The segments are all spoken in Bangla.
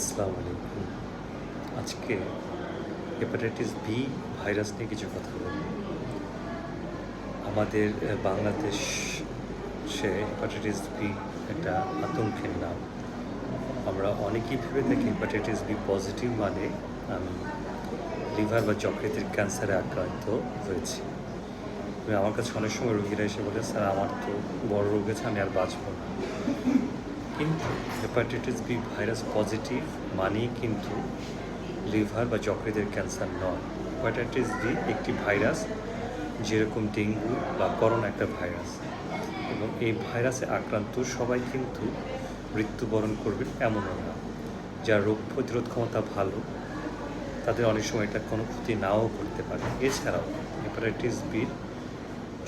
আসসালামু আলাইকুম আজকে হেপাটাইটিস বি ভাইরাস নিয়ে কিছু কথা বলব। আমাদের বাংলাদেশ সে হেপাটাইটিস বি একটা আতঙ্কের নাম। আমরা অনেকেই ভেবে থাকি হেপাটাইটিস বি পজিটিভ মানে আমি লিভার বা যকৃতের ক্যান্সারে আক্রান্ত হয়েছি। আমার কাছে অনেক সময় রোগীরা এসে বলে, স্যার, আমার তো বড় রোগ আছে আমি আর বাঁচব না। কিন্তু হেপাটাইটিস বি ভাইরাস পজিটিভ মানেই কিন্তু লিভার বা যকৃতের ক্যান্সার নয়। হেপাটাইটিস বি একটি ভাইরাস যেরকম ডেঙ্গু বা করোনা একটা ভাইরাস এবং এই ভাইরাসে আক্রান্ত সবাই কিন্তু মৃত্যুবরণ করবে এমনও না। যার রোগ প্রতিরোধ ক্ষমতা ভালো, তাদের অনেক সময় এটা কোনো ক্ষতি নাও করতে পারে। এছাড়াও হেপাটাইটিস বির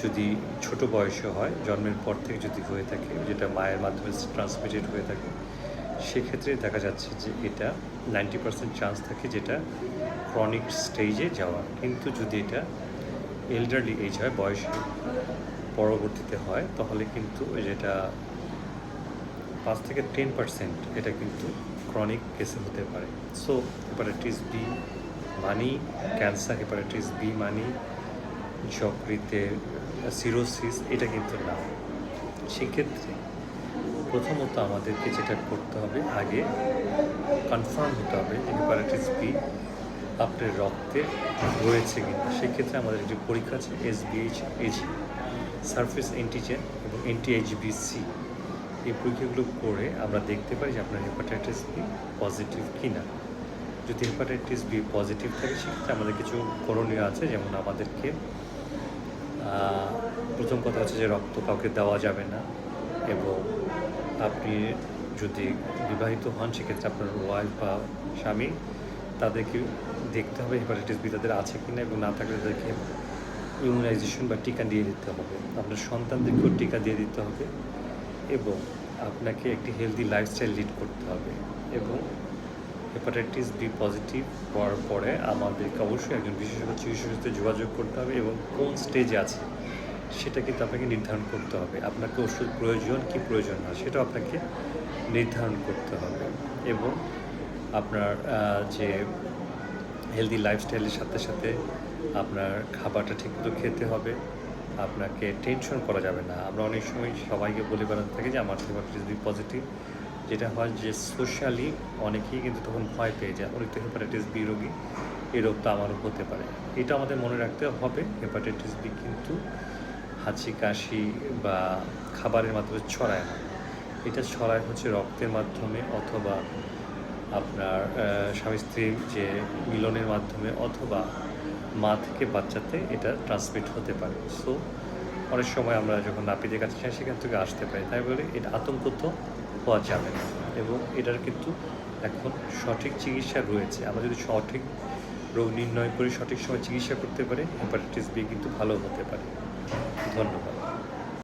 যদি ছোট বয়সে হয়, জন্মের পর থেকে যদি হয়ে থাকে, যেটা মায়ের মাধ্যমে ট্রান্সমিটেড হয়ে থাকে, সেক্ষেত্রে দেখা যাচ্ছে যে এটা নাইনটি পার্সেন্ট চান্স থাকে যেটা ক্রনিক স্টেজে যাওয়া। কিন্তু যদি এটা এল্ডারলি এজ হয়, বয়সে পরবর্তীতে হয়, তাহলে কিন্তু যেটা পাঁচ থেকে টেন পার্সেন্ট এটা কিন্তু ক্রনিক কেসে হতে পারে। সো হেপাটাইটিস বি মানি ক্যান্সার হেপাটাইটিস বি মানি যকৃতের সিরোসিস, এটা কিন্তু না। সেক্ষেত্রে প্রথমত আমাদেরকে যেটা করতে হবে, আগে কনফার্ম হতে হবে হেপাটাইটিস বি আপনার রক্তে রয়েছে কিনা। সেক্ষেত্রে আমাদের একটি পরীক্ষা আছে S B H H surface antigen এবং এনটি এইচবিসি এই পরীক্ষাগুলো করে আমরা দেখতে পারি যে আপনার হেপাটাইটিস বি পজিটিভ কিনা। যদি হেপাটাইটিস বি পজিটিভ থাকে, সেক্ষেত্রে আমাদের কিছু করণীয় আছে, যেমন আমাদেরকে প্রথম কথা হচ্ছে যে রক্ত কাউকে দেওয়া যাবে না এবং আপনি যদি বিবাহিত হন, সেক্ষেত্রে আপনার ওয়াইফ বা স্বামী তাদেরকে দেখতে হবে হেপাটাইটিস বি তাদের আছে কি না এবং না থাকলে তাদেরকে ইমিউনাইজেশন বা টিকা দিয়ে দিতে হবে। আপনার সন্তানদেরকেও টিকা দিয়ে দিতে হবে এবং আপনাকে একটি হেলদি লাইফস্টাইল লিড করতে হবে এবং হেপাটাইটিস বি পজিটিভ হওয়ার পরে আমাদেরকে অবশ্যই একজন বিশেষজ্ঞ চিকিৎসকের সাথে যোগাযোগ করতে হবে এবং কোন স্টেজে আছে, সেটা কিন্তু আপনাকে নির্ধারণ করতে হবে। আপনাকে ওষুধ প্রয়োজন, কি প্রয়োজন না, সেটাও আপনাকে নির্ধারণ করতে হবে এবং আপনার যে হেলদি লাইফস্টাইলের সাথে সাথে আপনার খাবারটা ঠিকমতো খেতে হবে, আপনাকে টেনশন করা যাবে না। আমরা অনেক সময় সবাইকে বলে বেড়াতে থাকি যে আমার হেপাটাইটিস বি পজিটিভ যেটা হয় যে সোশ্যালি অনেকেই কিন্তু তখন ভয় পেয়ে যায়, অনেক তো হেপাটাইটিস বি রোগী, এই রোগটা আমারও হতে পারে। এটা আমাদের মনে রাখতে হবে হেপাটাইটিস বি কিন্তু হাঁচি, কাশি বা খাবারের মাধ্যমে ছড়ায় না। এটা ছড়ায় হচ্ছে রক্তের মাধ্যমে অথবা আপনার স্বামী স্ত্রীর যে মিলনের মাধ্যমে অথবা মা থেকে বাচ্চাতে এটা ট্রান্সমিট হতে পারে। সো অনেক সময় আমরা যখন নাপিতের কাছে সেখান থেকে আসতে পারি। তাই বলে এটা আতঙ্ক তো হওয়া যাবে না। এবং এটার কিন্তু এখন সঠিক চিকিৎসা রয়েছে। আমরা যদি সঠিক রোগ নির্ণয় করে, সঠিক সময় চিকিৎসা করতে পারে হেপাটাইটিস বি কিন্তু ভালো হতে পারে। ধন্যবাদ।